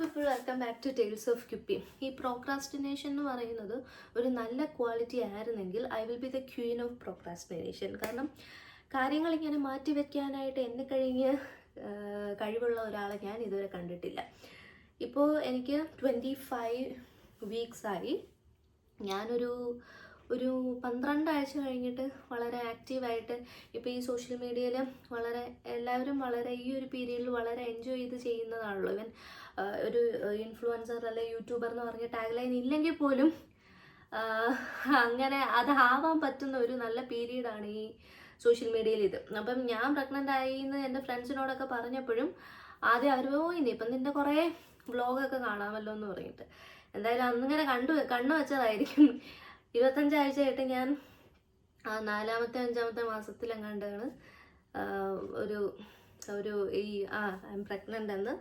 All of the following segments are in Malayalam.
People welcome back to tales of Kyuppi ഈ പ്രോക്രാസ്റ്റിനേഷൻ എന്ന് പറയുന്നത് ഒരു നല്ല ക്വാളിറ്റി ആയിരുന്നെങ്കിൽ I will be the queen of procrastination കാരണം കാര്യങ്ങൾ ഇങ്ങനെ മാറ്റി വെക്കാനായിട്ട് എന്നെ കഴിഞ്ഞ് കഴിവുള്ള ഒരാളെ ഞാൻ ഇതുവരെ കണ്ടിട്ടില്ല. ഇപ്പോൾ എനിക്ക് ട്വന്റി ഫൈവ് വീക്സായി ഞാനൊരു ഒരു പന്ത്രണ്ട് ആഴ്ച കഴിഞ്ഞിട്ട് വളരെ ആക്റ്റീവായിട്ട് ഇപ്പോൾ ഈ സോഷ്യൽ മീഡിയയിൽ വളരെ എല്ലാവരും വളരെ ഈ ഒരു പീരീഡിൽ വളരെ എൻജോയ് ചെയ്ത് ചെയ്യുന്നതാണല്ലോ. ഇവൻ ഒരു ഇൻഫ്ലുവൻസർ അല്ലെ യൂട്യൂബർ എന്ന് പറഞ്ഞ ടാഗ് ലൈൻ ഇല്ലെങ്കിൽ പോലും അങ്ങനെ അത് ആവാൻ പറ്റുന്ന ഒരു നല്ല പീരീഡാണ് ഈ സോഷ്യൽ മീഡിയയിൽ ഇത്. അപ്പം ഞാൻ പ്രഗ്നന്റ് ആയി എന്ന് എന്റെ ഫ്രണ്ട്സിനോടൊക്കെ പറഞ്ഞപ്പോഴും ആദ്യം അവർ ഇനി ഇപ്പം നിന്റെ കുറേ വ്ളോഗൊക്കെ കാണാമല്ലോ എന്ന് പറഞ്ഞിട്ട്. എന്തായാലും അന്നിങ്ങനെ കണ്ടു കണ്ണു വെച്ചതായിരിക്കും. ഇരുപത്തഞ്ചാഴ്ചയായിട്ട് ഞാൻ നാലാമത്തെ അഞ്ചാമത്തെ മാസത്തിലെങ്ങാണ്ടാണ് ഒരു ഒരു ഈ ആ ഐ എം പ്രഗ്നന്റ് എന്ന്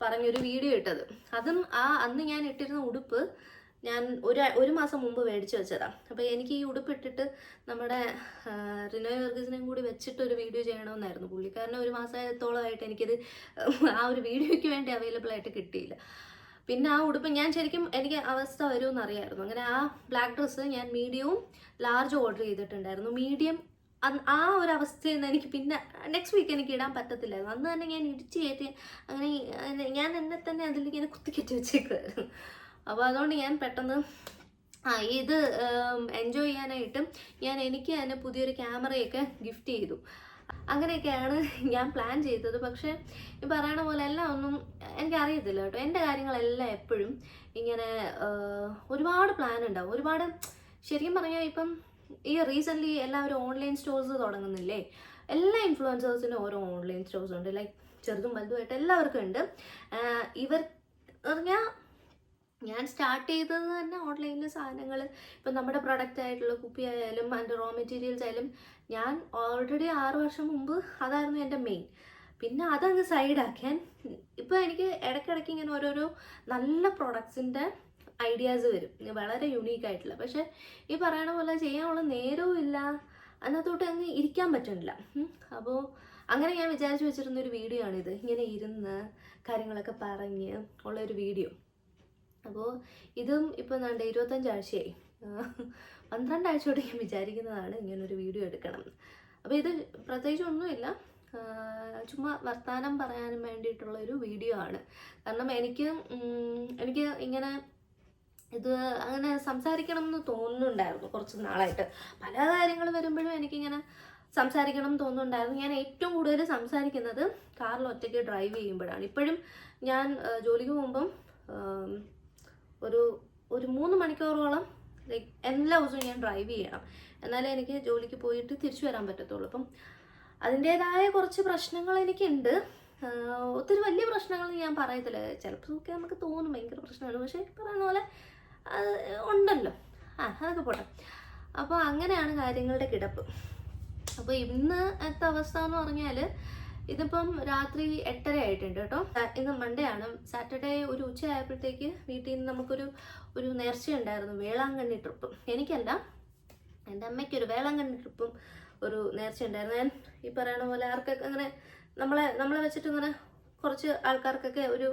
പറഞ്ഞൊരു വീഡിയോ ഇട്ടത്. അതും ആ അന്ന് ഞാൻ ഇട്ടിരുന്ന ഉടുപ്പ് ഞാൻ ഒരു ഒരു മാസം മുമ്പ് മേടിച്ചു വെച്ചതാണ് അപ്പോൾ എനിക്ക് ഈ ഉടുപ്പ് ഇട്ടിട്ട് നമ്മുടെ റിനോ വർഗീസിനെയും കൂടി വെച്ചിട്ട് ഒരു വീഡിയോ ചെയ്യണമെന്നായിരുന്നു പുള്ളിക്കാരനെ ഒരു മാസത്തോളമായിട്ട് എനിക്കിത് ആ ഒരു വീഡിയോയ്ക്ക് വേണ്ടി അവൈലബിൾ ആയിട്ട് കിട്ടിയില്ല. പിന്നെ ആ ഉടുപ്പ് ഞാൻ ശരിക്കും എനിക്ക് അവസ്ഥ വരുമെന്ന് അറിയായിരുന്നു അങ്ങനെ ആ ബ്ലാക്ക് ഡ്രസ്സ് ഞാൻ മീഡിയവും ലാർജും ഓർഡർ ചെയ്തിട്ടുണ്ടായിരുന്നു. മീഡിയം ആ ഒരു അവസ്ഥയിൽ നിന്ന് എനിക്ക് പിന്നെ നെക്സ്റ്റ് വീക്ക് എനിക്ക് ഇടാൻ പറ്റത്തില്ലായിരുന്നു. അന്ന് തന്നെ ഞാൻ ഇടിച്ച് കയറ്റി അങ്ങനെ ഞാൻ എന്നെ തന്നെ അതിലേക്ക് അതിലിങ്ങനെ കുത്തിക്കറ്റി വെച്ചേക്കുമായിരുന്നു അപ്പോൾ അതുകൊണ്ട് ഞാൻ പെട്ടെന്ന് ആ ഇത് എൻജോയ് ചെയ്യാനായിട്ടും ഞാൻ എനിക്ക് തന്നെ പുതിയൊരു ക്യാമറയൊക്കെ ഗിഫ്റ്റ് ചെയ്തു. അങ്ങനെയൊക്കെയാണ് ഞാൻ പ്ലാൻ ചെയ്തത്. പക്ഷേ ഈ പറയണ പോലെ എല്ലാം ഒന്നും എനിക്കറിയത്തില്ല കേട്ടോ. എന്റെ കാര്യങ്ങളെല്ലാം എപ്പോഴും ഇങ്ങനെ ഒരുപാട് പ്ലാൻ ഉണ്ടാവും. ഒരുപാട് ശരിക്കും പറഞ്ഞാൽ ഇപ്പം ഈ റീസെന്റ്ലി എല്ലാവരും ഓൺലൈൻ സ്റ്റോഴ്സ് തുടങ്ങുന്നില്ലേ? എല്ലാ ഇൻഫ്ലുവൻസേഴ്സിനും ഓരോ ഓൺലൈൻ സ്റ്റോഴ്സ് ഉണ്ട്. ലൈക്ക് ചെറുതും വലുതുമായിട്ട് എല്ലാവർക്കും ഉണ്ട്. ഇവർ പറഞ്ഞാൽ ഞാൻ സ്റ്റാർട്ട് ചെയ്തത് തന്നെ ഓൺലൈനിൽ സാധനങ്ങൾ ഇപ്പം നമ്മുടെ പ്രൊഡക്റ്റ് ആയിട്ടുള്ള കുപ്പി ആയാലും അതിന്റെ റോ മെറ്റീരിയൽസ് ആയാലും ഞാൻ ഓൾറെഡി ആറ് വർഷം മുമ്പ് അതായിരുന്നു എന്റെ മെയിൻ പിന്നെ അതങ്ങ് സൈഡാക്കാൻ ഇപ്പോൾ എനിക്ക് ഇടയ്ക്കിടയ്ക്ക് ഇങ്ങനെ ഓരോരോ നല്ല പ്രൊഡക്ട്സിന്റെ ഐഡിയാസ് വരും. വളരെ യുണീക്ക് ആയിട്ടുള്ള. പക്ഷെ ഈ പറയണ പോലെ ചെയ്യാനുള്ള നേരവും ഇല്ല. അതിനകത്തോട്ട് അങ്ങ് ഇരിക്കാൻ പറ്റുന്നില്ല അപ്പോൾ അങ്ങനെ ഞാൻ വിചാരിച്ചു വെച്ചിരുന്ന ഒരു വീഡിയോ ആണിത്. ഇങ്ങനെ ഇരുന്ന് കാര്യങ്ങളൊക്കെ പറഞ്ഞ് ഉള്ളൊരു വീഡിയോ അപ്പോൾ ഇതും ഇപ്പോൾ നാണ്ട് ഇരുപത്തഞ്ചാഴ്ചയായി. പന്ത്രണ്ട് ആഴ്ചയോടെ ഞാൻ വിചാരിക്കുന്നതാണ് ഇങ്ങനൊരു വീഡിയോ എടുക്കണം. അപ്പോൾ ഇത് പ്രത്യേകിച്ച് ഒന്നുമില്ല. ചുമ്മാ വർത്തമാനം പറയാനും വേണ്ടിയിട്ടുള്ളൊരു വീഡിയോ ആണ്. കാരണം എനിക്ക് എനിക്ക് ഇങ്ങനെ ഇത് അങ്ങനെ സംസാരിക്കണം എന്ന് തോന്നുന്നുണ്ടായിരുന്നു കുറച്ച് നാളായിട്ട്. പല കാര്യങ്ങൾ വരുമ്പോഴും എനിക്കിങ്ങനെ സംസാരിക്കണം എന്ന് തോന്നുന്നുണ്ടായിരുന്നു. ഞാൻ ഏറ്റവും കൂടുതൽ സംസാരിക്കുന്നത് കാറിൽ ഒറ്റയ്ക്ക് ഡ്രൈവ് ചെയ്യുമ്പോഴാണ്. ഇപ്പോഴും ഞാൻ ജോലിക്ക് പോകുമ്പം ഒരു ഒരു മൂന്ന് മണിക്കൂറോളം ലൈക്ക് എല്ലാ ദിവസവും ഞാൻ ഡ്രൈവ് ചെയ്യണം. എന്നാലേ എനിക്ക് ജോലിക്ക് പോയിട്ട് തിരിച്ചു വരാൻ പറ്റത്തുള്ളൂ. അപ്പം അതിന്റേതായ കുറച്ച് പ്രശ്നങ്ങൾ എനിക്കുണ്ട്. ഒത്തിരി വലിയ പ്രശ്നങ്ങൾ ഞാൻ പറയത്തില്ല. ചിലപ്പോൾ ഒക്കെ നമുക്ക് തോന്നും ഭയങ്കര പ്രശ്നമാണ്. പക്ഷേ പറയുന്ന പോലെ ഉണ്ടല്ലോ. ആ അതൊക്കെ പോട്ടെ. അപ്പോൾ അങ്ങനെയാണ് കാര്യങ്ങളുടെ കിടപ്പ്. അപ്പോൾ ഇന്നത്തെ അവസ്ഥ എന്ന് പറഞ്ഞാൽ ഇതിപ്പം രാത്രി എട്ടര ആയിട്ടുണ്ട് കേട്ടോ. ഇന്ന് മൺഡേ ആണ്. സാറ്റർഡേ ഒരു ഉച്ച ആയപ്പോഴത്തേക്ക് വീട്ടിൽ നിന്ന് നമുക്കൊരു ഒരു നേർച്ചയുണ്ടായിരുന്നു വേളാങ്കണ്ണി ട്രിപ്പ് എനിക്കല്ല എന്റെ അമ്മയ്ക്കൊരു വേളാങ്കണ്ണി ട്രിപ്പും ഒരു നേർച്ച ഉണ്ടായിരുന്നു. ഞാൻ ഈ പറയണ പോലെ ആർക്കൊക്കെ അങ്ങനെ നമ്മളെ നമ്മളെ വെച്ചിട്ട് ഇങ്ങനെ കുറച്ച് ആൾക്കാർക്കൊക്കെ ഒരു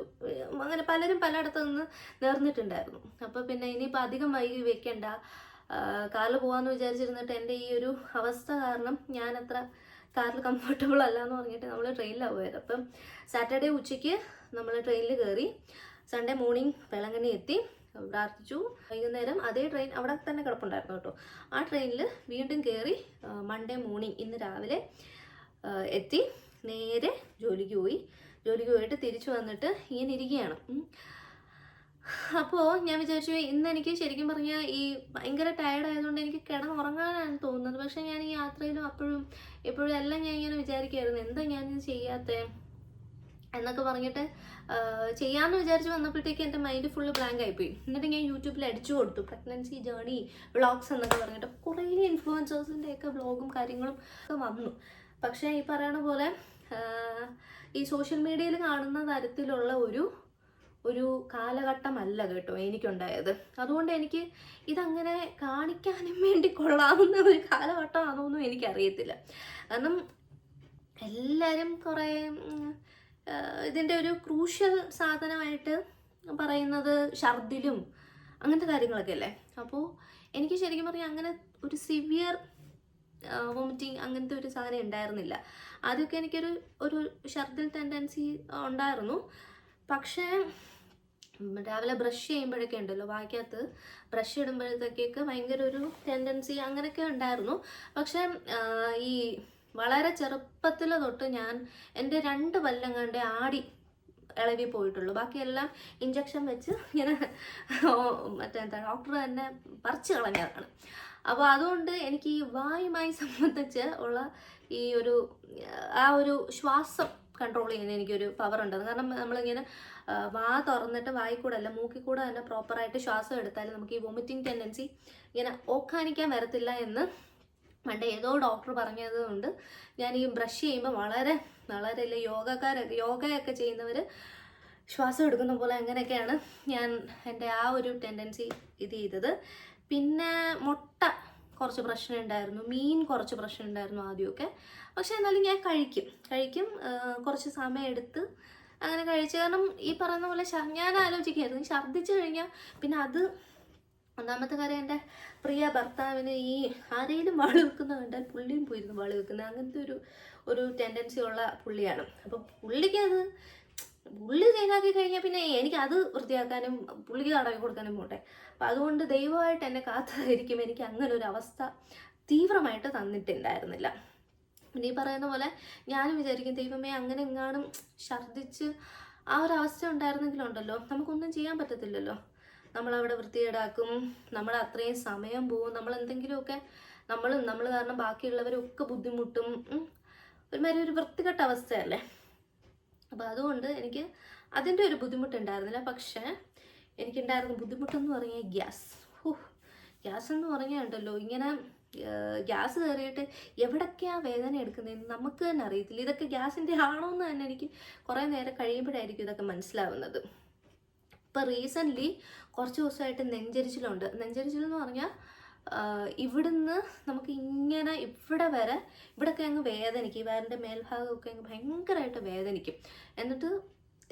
അങ്ങനെ പലരും പലയിടത്തു നിന്ന് നേർന്നിട്ടുണ്ടായിരുന്നു. അപ്പോൾ പിന്നെ ഇനിയിപ്പോൾ അധികം വൈകി വെക്കണ്ട. കാറിൽ പോകാമെന്ന് വിചാരിച്ചിരുന്നിട്ട് എന്റെ ഈ ഒരു അവസ്ഥ കാരണം ഞാൻ അത്ര കാറിൽ കംഫർട്ടബിൾ അല്ല എന്ന് പറഞ്ഞിട്ട് നമ്മൾ ട്രെയിനിലാണ് പോയത്. അപ്പം സാറ്റർഡേ ഉച്ചയ്ക്ക് നമ്മൾ ട്രെയിനിൽ കയറി സൺഡേ മോർണിംഗ് വെള്ളങ്കണ്ണി എത്തി പ്രാർത്ഥിച്ചു വൈകുന്നേരം അതേ ട്രെയിൻ അവിടെ തന്നെ കിടപ്പുണ്ടായിരുന്നു കേട്ടോ. ആ ട്രെയിനിൽ വീണ്ടും കയറി മൺഡേ മോർണിംഗ് ഇന്ന് രാവിലെ എത്തി. നേരെ ജോലിക്ക് പോയി. ജോലിക്ക് പോയിട്ട് തിരിച്ചു വന്നിട്ട് ഇങ്ങനെ ഇരിക്കുകയാണ്. അപ്പോൾ ഞാൻ വിചാരിച്ചു ഇന്ന് എനിക്ക് ശരിക്കും പറഞ്ഞാൽ ഈ ഭയങ്കര ടയർഡ് ആയതുകൊണ്ട് എനിക്ക് കിടന്നുറങ്ങാനാണ് തോന്നുന്നത്. പക്ഷേ ഞാൻ ഈ യാത്രയിലും അപ്പോഴും എപ്പോഴും എല്ലാം ഞാൻ ഇങ്ങനെ വിചാരിക്കുമായിരുന്നു എന്താ ഞാൻ ചെയ്യാത്തേ? എന്നൊക്കെ പറഞ്ഞിട്ട് ചെയ്യാമെന്ന് വിചാരിച്ച് വന്നപ്പോഴത്തേക്ക് എന്റെ മൈൻഡ് ഫുള്ള് ബ്ലാങ്ക് ആയിപ്പോയി. എന്നിട്ട് ഞാൻ യൂട്യൂബിൽ അടിച്ചു കൊടുത്തു. പ്രഗ്നൻസി ജേണി വ്ളോഗ്സ് എന്നൊക്കെ പറഞ്ഞിട്ട് കുറേ ഇൻഫ്ലുവൻസേഴ്സിന്റെയൊക്കെ വ്ളോഗും കാര്യങ്ങളും ഒക്കെ വന്നു. പക്ഷേ ഈ പറയണ പോലെ ഈ സോഷ്യൽ മീഡിയയിൽ കാണുന്ന തരത്തിലുള്ള ഒരു ഒരു കാലഘട്ടമല്ല കേട്ടോ എനിക്കുണ്ടായത്. അതുകൊണ്ട് എനിക്ക് ഇതങ്ങനെ കാണിക്കാനും വേണ്ടി കൊള്ളാവുന്ന ഒരു കാലഘട്ടമാണോന്നും എനിക്കറിയത്തില്ല. കാരണം എല്ലാവരും കുറേ ഇതിന്റെ ഒരു ക്രൂഷ്യൽ സാധനമായിട്ട് പറയുന്നത് ഛർദിലും അങ്ങനത്തെ കാര്യങ്ങളൊക്കെ അല്ലേ അപ്പോൾ എനിക്ക് ശരിക്കും പറഞ്ഞാൽ അങ്ങനെ ഒരു സിവിയർ വോമിറ്റിങ് അങ്ങനത്തെ ഒരു സാധനം ഉണ്ടായിരുന്നില്ല. ആദ്യമൊക്കെ എനിക്കൊരു ഒരു ഷർദിൽ ടെൻഡൻസി ഉണ്ടായിരുന്നു. പക്ഷേ രാവിലെ ബ്രഷ് ചെയ്യുമ്പോഴൊക്കെ ഉണ്ടല്ലോ വായിക്കകത്ത് ബ്രഷ് ഇടുമ്പോഴത്തേക്കൊക്കെ ഭയങ്കര ഒരു ടെൻഡൻസി അങ്ങനെയൊക്കെ ഉണ്ടായിരുന്നു. പക്ഷേ ഈ വളരെ ചെറുപ്പത്തിൽ തൊട്ട് ഞാൻ എന്റെ രണ്ട് പല്ലങ്ങാണ്ട് ആടി ഇളവി പോയിട്ടുള്ളൂ. ബാക്കിയെല്ലാം ഇഞ്ചക്ഷൻ വെച്ച് ഇങ്ങനെ മറ്റേ എന്താ ഡോക്ടർ തന്നെ പറിച്ചു കളഞ്ഞതാണ്. അപ്പോൾ അതുകൊണ്ട് എനിക്ക് ഈ വായുമായി സംബന്ധിച്ച് ഉള്ള ഈ ഒരു ആ ഒരു ശ്വാസം കൺട്രോൾ ചെയ്യുന്ന എനിക്കൊരു പവർ ഉണ്ട് കാരണം നമ്മളിങ്ങനെ വാ തുറന്നിട്ട് വായി കൂടെ അല്ല മൂക്കിൽ കൂടെ തന്നെ പ്രോപ്പറായിട്ട് ശ്വാസം എടുത്താൽ നമുക്ക് ഈ വൊമിറ്റിംഗ് ടെൻഡൻസി ഇങ്ങനെ ഓക്കാനിക്കാൻ വരത്തില്ല എന്ന് പണ്ട് ഏതോ ഡോക്ടർ പറഞ്ഞത് കൊണ്ട് ഞാൻ ഈ ബ്രഷ് ചെയ്യുമ്പോൾ വളരെ വളരെ ഇല്ല യോഗക്കാരൊക്കെ യോഗയൊക്കെ ചെയ്യുന്നവർ ശ്വാസം എടുക്കുന്ന പോലെ അങ്ങനെയൊക്കെയാണ് ഞാൻ എന്റെ ആ ഒരു ടെൻഡൻസി ഇത് ചെയ്തത്. പിന്നെ മുട്ട കുറച്ച് പ്രശ്നം ഉണ്ടായിരുന്നു മീൻ കുറച്ച് പ്രശ്നം ഉണ്ടായിരുന്നു ആദ്യമൊക്കെ. പക്ഷെ എന്നാലും ഞാൻ കഴിക്കും. കഴിക്കും കുറച്ച് സമയം എടുത്ത് അങ്ങനെ കഴിച്ചു. കാരണം ഈ പറയുന്ന പോലെ ഞാൻ ആലോചിക്കുകയായിരുന്നു. ഛർദ്ദിച്ചു കഴിഞ്ഞാൽ പിന്നെ അത് ഒന്നാമത്തെ കാര്യം എന്റെ പ്രിയ ഭർത്താവിന് ഈ ആരെങ്കിലും വാൾ വെക്കുന്ന കണ്ടാൽ പുള്ളിയും പോയിരുന്നു വാൾ വെക്കുന്നത്. അങ്ങനത്തെ ഒരു ഒരു ടെൻഡൻസി ഉള്ള പുള്ളിയാണ്. അപ്പോൾ പുള്ളിക്കത് പുള്ളി ക്ലീനാക്കി കഴിഞ്ഞാൽ പിന്നെ എനിക്ക് അത് വൃത്തിയാക്കാനും പുള്ളിക്ക് തടവി കൊടുക്കാനും പോട്ടെ. അപ്പം അതുകൊണ്ട് ദൈവമായിട്ട് എന്നെ കാത്തായിരിക്കും. എനിക്ക് അങ്ങനെ ഒരു അവസ്ഥ തീവ്രമായിട്ട് തന്നിട്ടുണ്ടായിരുന്നില്ല. പിന്നെ ഈ പറയുന്ന പോലെ ഞാനും വിചാരിക്കും ദൈവമേ അങ്ങനെ എങ്ങാനും ഛർദ്ദിച്ച് ആ ഒരു അവസ്ഥ ഉണ്ടായിരുന്നെങ്കിലുണ്ടല്ലോ നമുക്കൊന്നും ചെയ്യാൻ പറ്റത്തില്ലല്ലോ. നമ്മളവിടെ വൃത്തികേടാക്കും. നമ്മൾ അത്രയും സമയം പോവും നമ്മൾ എന്തെങ്കിലുമൊക്കെ നമ്മളും നമ്മൾ കാരണം ബാക്കിയുള്ളവരൊക്കെ ബുദ്ധിമുട്ടും. ഒരുമാതിരി ഒരു വൃത്തികെട്ട അവസ്ഥയല്ലേ? അപ്പോൾ അതുകൊണ്ട് എനിക്ക് അതിന്റെ ഒരു ബുദ്ധിമുട്ടുണ്ടായിരുന്നില്ല. പക്ഷേ എനിക്കുണ്ടായിരുന്ന ബുദ്ധിമുട്ടെന്ന് പറഞ്ഞാൽ ഗ്യാസ്. ഹോ ഗ്യാസ് എന്ന് പറഞ്ഞാൽ ഉണ്ടല്ലോ ഇങ്ങനെ ഗ്യാസ് കയറിയിട്ട് എവിടൊക്കെയാണ് വേദന എടുക്കുന്നതെന്ന് നമുക്ക് തന്നെ അറിയത്തില്ല. ഇതൊക്കെ ഗ്യാസിന്റെ ആണോ എന്ന് തന്നെ എനിക്ക് കുറേ നേരം കഴിയുമ്പോഴായിരിക്കും ഇതൊക്കെ മനസ്സിലാവുന്നത്. ഇപ്പം റീസെന്റ്ലി കുറച്ച് ദിവസമായിട്ട് നെഞ്ചരിച്ചിലുണ്ട്. നെഞ്ചരിച്ചിൽ എന്ന് പറഞ്ഞാൽ ഇവിടുന്ന് നമുക്ക് ഇങ്ങനെ ഇവിടെ വരെ ഇവിടെയൊക്കെ അങ്ങ് വേദനിക്കും. വയറിന്റെ മേൽഭാഗമൊക്കെ അങ്ങ് ഭയങ്കരമായിട്ട് വേദനിക്കും. എന്നിട്ട്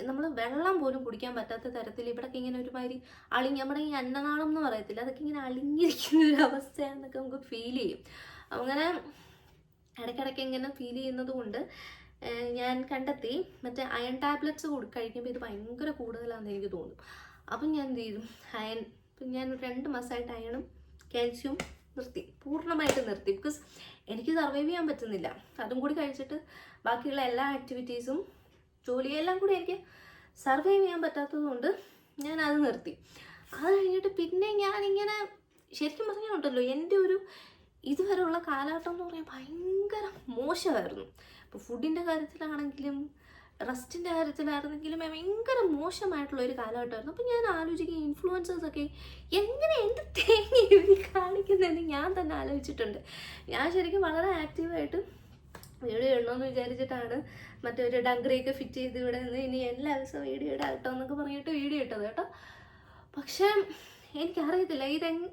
നമ്മൾ വെള്ളം പോലും കുടിക്കാൻ പറ്റാത്ത തരത്തിൽ ഇവിടെയൊക്കെ ഇങ്ങനെ ഒരുമാതിരി അളിഞ്ഞ് നമ്മുടെ ഈ അന്നനാളം എന്ന് പറയത്തില്ല അതൊക്കെ ഇങ്ങനെ അളിഞ്ഞിരിക്കുന്ന ഒരു അവസ്ഥയാണെന്നൊക്കെ നമുക്ക് ഫീൽ ചെയ്യും. അങ്ങനെ ഇടയ്ക്കിടയ്ക്ക് ഇങ്ങനെ ഫീൽ ചെയ്യുന്നത് കൊണ്ട് ഞാൻ കണ്ടെത്തി. മറ്റേ അയൺ ടാബ്ലറ്റ്സ് കഴിക്കുമ്പോൾ ഇത് ഭയങ്കര കൂടുതലാണെന്ന് എനിക്ക് തോന്നും. അപ്പം ഞാൻ എന്ത് ചെയ്തു? അയൺ ഞാൻ രണ്ട് മാസമായിട്ട് അയണും കാൽസ്യവും നിർത്തി പൂർണമായിട്ട് നിർത്തി. ബിക്കോസ് എനിക്ക് സർവൈവ് ചെയ്യാൻ പറ്റുന്നില്ല. അതും കൂടി കഴിച്ചിട്ട് ബാക്കിയുള്ള എല്ലാ ആക്ടിവിറ്റീസും ജോലിയെല്ലാം കൂടി എനിക്ക് സർവൈവ് ചെയ്യാൻ പറ്റാത്തത് കൊണ്ട് ഞാൻ അത് നിർത്തി. അത് കഴിഞ്ഞിട്ട് പിന്നെ ഞാൻ ഇങ്ങനെ ശരിക്കും പറഞ്ഞുണ്ടല്ലോ എന്റെ ഒരു ഇതുവരെയുള്ള കാലഘട്ടം എന്ന് പറഞ്ഞാൽ ഭയങ്കര മോശമായിരുന്നു. ഇപ്പോൾ ഫുഡിന്റെ കാര്യത്തിലാണെങ്കിലും റെസ്റ്റിന്റെ കാര്യത്തിലായിരുന്നെങ്കിലും ഭയങ്കര മോശമായിട്ടുള്ള ഒരു കാലഘട്ടമായിരുന്നു. അപ്പം ഞാൻ ആലോചിക്കും ഇൻഫ്ലുവൻസേഴ്സൊക്കെ എങ്ങനെ എന്ത് തേങ്ങ ഇവർ കാണിക്കുന്നതെന്ന് ഞാൻ തന്നെ ആലോചിച്ചിട്ടുണ്ട്. ഞാൻ ശരിക്കും വളരെ ആക്റ്റീവായിട്ട് വീഡിയോ ഇടണമെന്ന് വിചാരിച്ചിട്ടാണ് മറ്റൊരു ഡങ്കറിയൊക്കെ ഫിറ്റ് ചെയ്ത് ഇവിടെ നിന്ന് ഇനി എല്ലാ ദിവസവും വീഡിയോ ഇടാം കേട്ടോ എന്നൊക്കെ പറഞ്ഞിട്ട് വീഡിയോ ഇട്ടത് കേട്ടോ. പക്ഷേ എനിക്കറിയത്തില്ല ഇതെങ്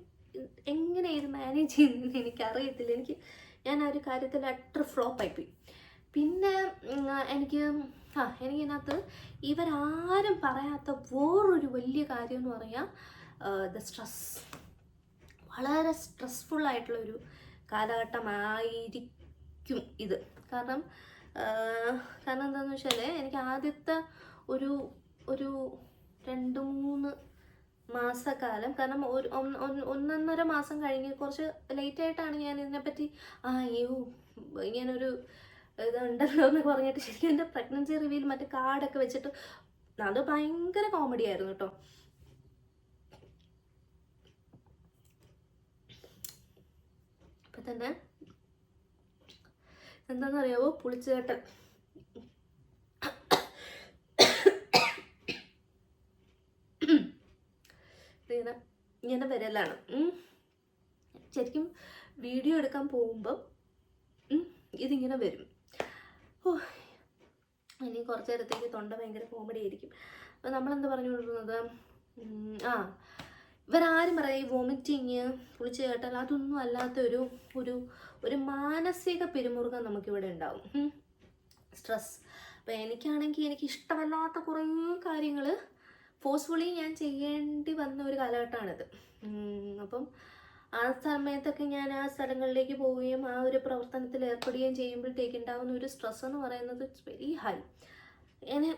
എങ്ങനെ ഇത് മാനേജ് ചെയ്യുന്നതെന്ന് എനിക്കറിയത്തില്ല. എനിക്ക് ഞാൻ ആ ഒരു കാര്യത്തിൽ അത്ര ഫ്ലോപ്പ് ആയിപ്പോയി. പിന്നെ എനിക്ക് ആ എനിക്കിതിനകത്ത് ഇവരാരും പറയാത്ത വേറൊരു വലിയ കാര്യം എന്ന് പറയാം ദ സ്ട്രെസ് വളരെ സ്ട്രെസ്ഫുൾ ആയിട്ടുള്ളൊരു കാലഘട്ടമായിരിക്കും ഇത്. കാരണം കാരണം എന്താണെന്ന് വെച്ചാൽ എനിക്ക് ആദ്യത്തെ ഒരു ഒരു രണ്ട് മൂന്ന് മാസക്കാലം കാരണം ഒരു ഒന്ന്- ഒന്ന്- ഒന്നൊന്നര മാസം കഴിഞ്ഞ് കുറച്ച് ലേറ്റായിട്ടാണ് ഞാൻ ഇതിനെപ്പറ്റി ആ അയ്യോ ഇങ്ങനൊരു ഇതുണ്ടല്ലോ എന്ന് പറഞ്ഞിട്ട് ശരിക്കും എന്റെ പ്രഗ്നൻസി റിവ്യൂവിൽ മറ്റേ കാർഡൊക്കെ വെച്ചിട്ട് അത് ഭയങ്കര കോമഡി ആയിരുന്നു കേട്ടോ. ഇപ്പൊ തന്നെ എന്താണെന്നറിയാവോ പുളിച്ചുകെട്ടൽ ഇതിങ്ങനെ ഇങ്ങനെ വരലാണ്. ശരിക്കും വീഡിയോ എടുക്കാൻ പോകുമ്പം ഇതിങ്ങനെ വരും. ഇനി കുറച്ച് നേരത്തേക്ക് തൊണ്ട ഭയങ്കര കോമഡി ആയിരിക്കും. അപ്പോൾ നമ്മളെന്താ പറഞ്ഞുകൊണ്ടിരുന്നത് ആ. ഇവരാരും പറയാം ഈ വോമിറ്റിങ് കുളിച്ച് കേട്ടാൽ അതൊന്നും അല്ലാത്ത ഒരു ഒരു ഒരു മാനസിക പിരിമുറുക്കം നമുക്കിവിടെ ഉണ്ടാവും. സ്ട്രെസ് അപ്പോൾ എനിക്കാണെങ്കിൽ എനിക്ക് ഇഷ്ടമല്ലാത്ത കുറേ കാര്യങ്ങൾ ഫോഴ്സ്ഫുള്ളി ഞാൻ ചെയ്യേണ്ടി വന്ന ഒരു കാലഘട്ടമാണിത്. അപ്പം ആ സമയത്തൊക്കെ ഞാൻ ആ സ്ഥലങ്ങളിലേക്ക് പോവുകയും ആ ഒരു പ്രവർത്തനത്തിൽ ഏർപ്പെടുകയും ചെയ്യുമ്പോഴത്തേക്ക് ഉണ്ടാകുന്ന ഒരു സ്ട്രെസ് എന്ന് പറയുന്നത് ഇറ്റ്സ് വെരി ഹൈ എന്നെ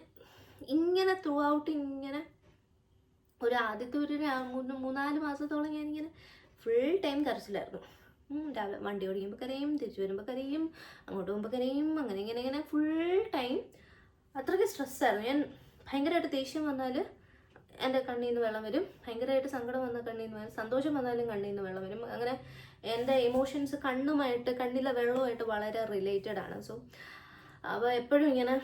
ഇങ്ങനെ ത്രൂ ഔട്ട് ഇങ്ങനെ ഒരു ആദ്യത്തെ ഒരു മൂന്ന് മൂന്നാൽ മാസത്തോളം ഞാനിങ്ങനെ ഫുൾ ടൈം കരച്ചിലായിരുന്നു. രാവിലെ വണ്ടി ഓടിക്കുമ്പോൾ കരയും തിരിച്ചു വരുമ്പോൾ കരയും അങ്ങോട്ട് പോകുമ്പോൾ കരയും അങ്ങനെ ഇങ്ങനെ ഇങ്ങനെ ഫുൾ ടൈം അത്രയ്ക്ക് സ്ട്രെസ്സായിരുന്നു ഞാൻ ഭയങ്കരമായിട്ട് ദേഷ്യം വന്നാൽ എന്റെ കണ്ണിൽ നിന്ന് വെള്ളം വരും. ഭയങ്കരമായിട്ട് സങ്കടം വന്ന കണ്ണിൽ നിന്ന് വരും. സന്തോഷം വന്നാലും കണ്ണിൽ നിന്ന് വെള്ളം വരും. അങ്ങനെ എന്റെ ഇമോഷൻസ് കണ്ണുമായിട്ട് കണ്ണിലെ വെള്ളവുമായിട്ട് വളരെ റിലേറ്റഡ് ആണ്. സോ അപ്പോൾ എപ്പോഴും ഇങ്ങനെ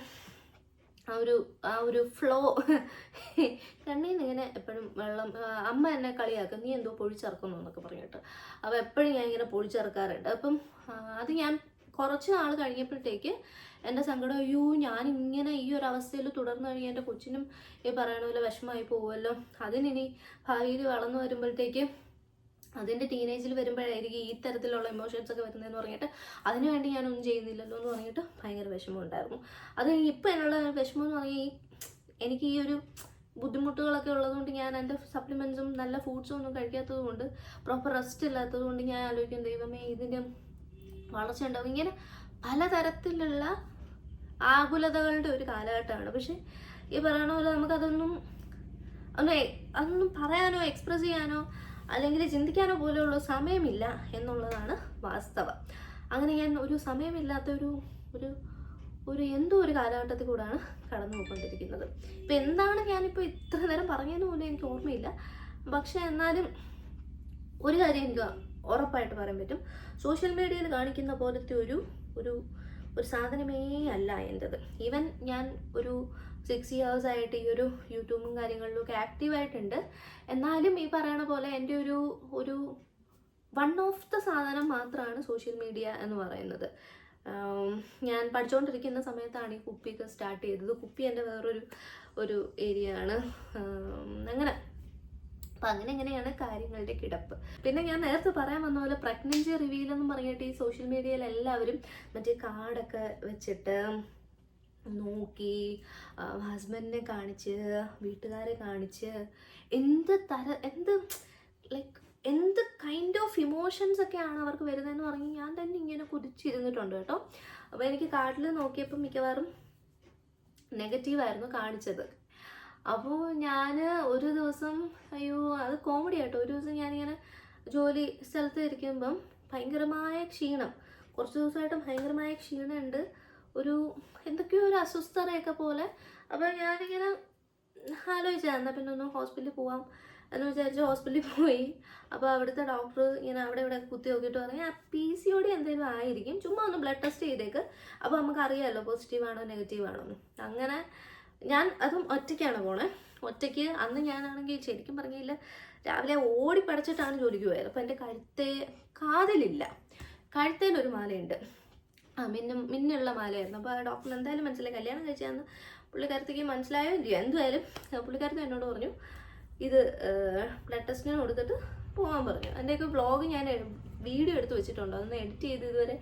ആ ഒരു ആ ഒരു ഫ്ലോ കണ്ണിൽ നിന്ന് ഇങ്ങനെ എപ്പോഴും വെള്ളം അമ്മ എന്നെ കളിയാക്കും. നീ എന്തോ പൊഴിച്ചിറക്കുന്നു എന്നൊക്കെ പറഞ്ഞിട്ട്. അപ്പോൾ എപ്പോഴും ഞാൻ ഇങ്ങനെ പൊഴിച്ചിറക്കാറുണ്ട്. അപ്പം അത് ഞാൻ കുറച്ച് നാൾ കഴിഞ്ഞപ്പോഴത്തേക്ക് എന്റെ സങ്കടം അയ്യോ ഞാൻ ഇങ്ങനെ ഈ ഒരു അവസ്ഥയിൽ തുടർന്നു കഴിഞ്ഞാൽ എന്റെ കൊച്ചിനും ഈ പറയണ പോലെ വിഷമമായി പോകുമല്ലോ. അതിനി ഭാവിയിൽ വളർന്നു വരുമ്പോഴത്തേക്ക് അതിന്റെ ടീനേജിൽ വരുമ്പോഴായിരിക്കും ഈ തരത്തിലുള്ള ഇമോഷൻസ് ഒക്കെ വരുന്നതെന്ന് പറഞ്ഞിട്ട് അതിനുവേണ്ടി ഞാനൊന്നും ചെയ്യുന്നില്ലല്ലോ എന്ന് പറഞ്ഞിട്ട് ഭയങ്കര വിഷമം ഉണ്ടായിരുന്നു. അത് ഇപ്പം എന്നുള്ള വിഷമം എന്ന് പറഞ്ഞാൽ ഈ എനിക്ക് ഈ ഒരു ബുദ്ധിമുട്ടുകളൊക്കെ ഉള്ളതുകൊണ്ട് ഞാൻ എന്റെ സപ്ലിമെൻസും നല്ല ഫുഡ്സും ഒന്നും കഴിക്കാത്തത് കൊണ്ട് പ്രോപ്പർ റെസ്റ്റ് ഇല്ലാത്തത് കൊണ്ട് ഞാൻ ആലോചിക്കും ദൈവമേ ഇതിന്റെ വളർച്ച ഉണ്ടാവും ഇങ്ങനെ പലതരത്തിലുള്ള ആകുലതകളുടെ ഒരു കാലഘട്ടമാണ്. പക്ഷെ ഈ പറയണ പോലെ നമുക്കതൊന്നും ഒന്ന് അതൊന്നും പറയാനോ എക്സ്പ്രസ് ചെയ്യാനോ അല്ലെങ്കിൽ ചിന്തിക്കാനോ പോലെയുള്ള സമയമില്ല എന്നുള്ളതാണ് വാസ്തവം. അങ്ങനെ ഞാൻ ഒരു സമയമില്ലാത്ത ഒരു ഒരു ഒരു എന്തോ ഒരു കാലഘട്ടത്തിൽ കൂടാണ് കടന്നു പോയിക്കൊണ്ടിരിക്കുന്നത് ഇപ്പം എന്താണ് ഞാനിപ്പോൾ ഇത്ര നേരം പറഞ്ഞതെന്ന് പോലും എനിക്ക് ഓർമ്മയില്ല. പക്ഷേ എന്നാലും ഒരു കാര്യം എനിക്ക് ഉറപ്പായിട്ട് പറയാൻ പറ്റും. സോഷ്യൽ മീഡിയയിൽ കാണിക്കുന്ന പോലത്തെ ഒരു ഒരു ഒരു സാധനമേ അല്ല എന്റെത്. ഈവൻ ഞാൻ ഒരു സിക്സ് ഇയേഴ്സ് ആയിട്ട് ഈ ഒരു യൂട്യൂബും കാര്യങ്ങളിലും ഒക്കെ ആക്റ്റീവായിട്ടുണ്ട്. എന്നാലും ഈ പറയണ പോലെ എന്റെ ഒരു ഒരു വൺ ഓഫ് ദ സാധനം മാത്രമാണ് സോഷ്യൽ മീഡിയ എന്ന് പറയുന്നത്. ഞാൻ പഠിച്ചുകൊണ്ടിരിക്കുന്ന സമയത്താണ് ഈ കുപ്പിയൊക്കെ സ്റ്റാർട്ട് ചെയ്തത്. കുപ്പി എന്റെ വേറൊരു ഒരു ഏരിയ ആണ്. അങ്ങനെ. അപ്പം അങ്ങനെ എങ്ങനെയാണ് കാര്യങ്ങളുടെ കിടപ്പ്. പിന്നെ ഞാൻ നേരത്തെ പറയാൻ വന്ന പോലെ പ്രഗ്നൻസി റിവീൽ എന്ന് പറഞ്ഞിട്ട് ഈ സോഷ്യൽ മീഡിയയിൽ എല്ലാവരും മറ്റേ കാർഡൊക്കെ വെച്ചിട്ട് നോക്കി ഹസ്ബൻഡിനെ കാണിച്ച് വീട്ടുകാരെ കാണിച്ച് എന്ത് തര എന്ത് ലൈക്ക് എന്ത് കൈൻഡ് ഓഫ് ഇമോഷൻസ് ഒക്കെയാണ് അവർക്ക് വരുന്നതെന്ന് പറഞ്ഞ് ഞാൻ തന്നെ ഇങ്ങനെ കുതിച്ചിരുന്നിട്ടുണ്ട് കേട്ടോ. അപ്പോൾ എനിക്ക് കാർഡിൽ നോക്കിയപ്പോൾ മിക്കവാറും നെഗറ്റീവായിരുന്നു കാണിച്ചത്. അപ്പോൾ ഞാൻ ഒരു ദിവസം അയ്യോ അത് കോമഡി ആട്ടോ. ഒരു ദിവസം ഞാനിങ്ങനെ ജോലി സ്ഥലത്ത് ഇരിക്കുമ്പം ഭയങ്കരമായ ക്ഷീണം. കുറച്ച് ദിവസമായിട്ട് ഭയങ്കരമായ ക്ഷീണമുണ്ട്. ഒരു എന്തൊക്കെയോ ഒരു അസ്വസ്ഥതയൊക്കെ പോലെ. അപ്പോൾ ഞാനിങ്ങനെ ആലോചിച്ചാൽ എന്നാൽ പിന്നെ ഒന്ന് ഹോസ്പിറ്റലിൽ പോവാം എന്ന് വിചാരിച്ച് ഹോസ്പിറ്റലിൽ പോയി. അപ്പോൾ അവിടുത്തെ ഡോക്ടർ ഇങ്ങനെ അവിടെ ഇവിടെ കുത്തി നോക്കിയിട്ട് പറഞ്ഞു ആ പി സി ഒ ഡി എന്തെങ്കിലും ആയിരിക്കും. ചുമ്മാ ഒന്ന് ബ്ലഡ് ടെസ്റ്റ് ചെയ്തേക്ക്. അപ്പോൾ നമുക്ക് അറിയാമല്ലോ പോസിറ്റീവ് ആണോ നെഗറ്റീവ് ആണോ അങ്ങനെ ഞാൻ അതും ഒറ്റയ്ക്കാണ് പോണേ. ഒറ്റയ്ക്ക് അന്ന് ഞാനാണെങ്കിൽ ശരിക്കും പറഞ്ഞില്ല രാവിലെ ഓടി പടച്ചിട്ടാണ് ജോലിക്ക് പോയത്. അപ്പോൾ എന്റെ കഴുത്തെ കാതിലില്ല. കഴുത്തേലൊരു മാലയുണ്ട്. ആ മിന്നും മിന്നുള്ള മാലയായിരുന്നു. അപ്പോൾ ആ ഡോക്ടർ എന്തായാലും മനസ്സിലായി. കല്യാണം കഴിച്ചാന്ന് പുള്ളിക്കാരത്തേക്ക് മനസ്സിലായോ ഇല്ലയോ? എന്തായാലും പുള്ളിക്കാരത്ത് എന്നോട് പറഞ്ഞു ഇത് ബ്ലഡ് ടെസ്റ്റിന് കൊടുത്തിട്ട് പോകാൻ പറഞ്ഞു. എന്റെയൊക്കെ വ്ളോഗ് ഞാൻ വീഡിയോ എടുത്ത് വെച്ചിട്ടുണ്ട്. അതൊന്ന് എഡിറ്റ് ചെയ്ത് ഇതുവരെ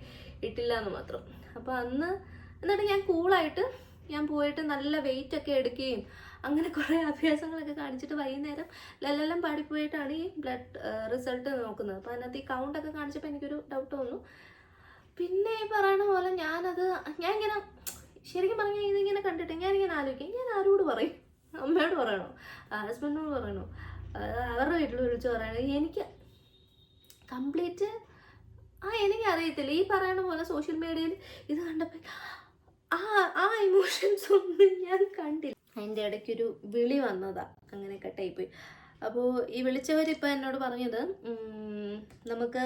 ഇട്ടില്ല എന്ന് മാത്രം. അപ്പോൾ അന്ന് എന്നിട്ട് ഞാൻ കൂളായിട്ട് ഞാൻ പോയിട്ട് നല്ല വെയിറ്റ് ഒക്കെ എടുക്കുകയും അങ്ങനെ കുറേ അഭ്യാസങ്ങളൊക്കെ കാണിച്ചിട്ട് വൈകുന്നേരം ലല്ലെല്ലാം പാടിപ്പോയിട്ടാണ് ഈ ബ്ലഡ് റിസൾട്ട് നോക്കുന്നത്. അപ്പോൾ അതിനകത്ത് ഈ കൗണ്ടൊക്കെ കാണിച്ചപ്പോൾ എനിക്കൊരു ഡൗട്ട് വന്നു. പിന്നെ ഈ പറയണ പോലെ ഞാനത് ഞാൻ ഇങ്ങനെ ശരിക്കും പറഞ്ഞാൽ ഇതിങ്ങനെ കണ്ടിട്ട് ഞാനിങ്ങനെ ആലോചിക്കും. ഞാൻ ആരോട് പറയും? അമ്മയോട് പറയണോ? ഹസ്ബൻഡിനോട് പറയണോ? അവരുടെ വീട്ടിൽ വിളിച്ച് പറയണോ? എനിക്ക് കംപ്ലീറ്റ് ആ എനിക്കറിയത്തില്ല. ഈ പറയണ പോലെ സോഷ്യൽ മീഡിയയിൽ ഇത് കണ്ടപ്പോൾ ആ ആ ഇമോഷൻസ് ഒന്നും ഞാൻ കണ്ടില്ല. അതിന്റെ ഇടയ്ക്കൊരു വിളി വന്നതാ. അങ്ങനെയൊക്കെ ടൈപ്പ് അപ്പോൾ ഈ വിളിച്ചവരിപ്പോൾ എന്നോട് പറഞ്ഞത് നമുക്ക്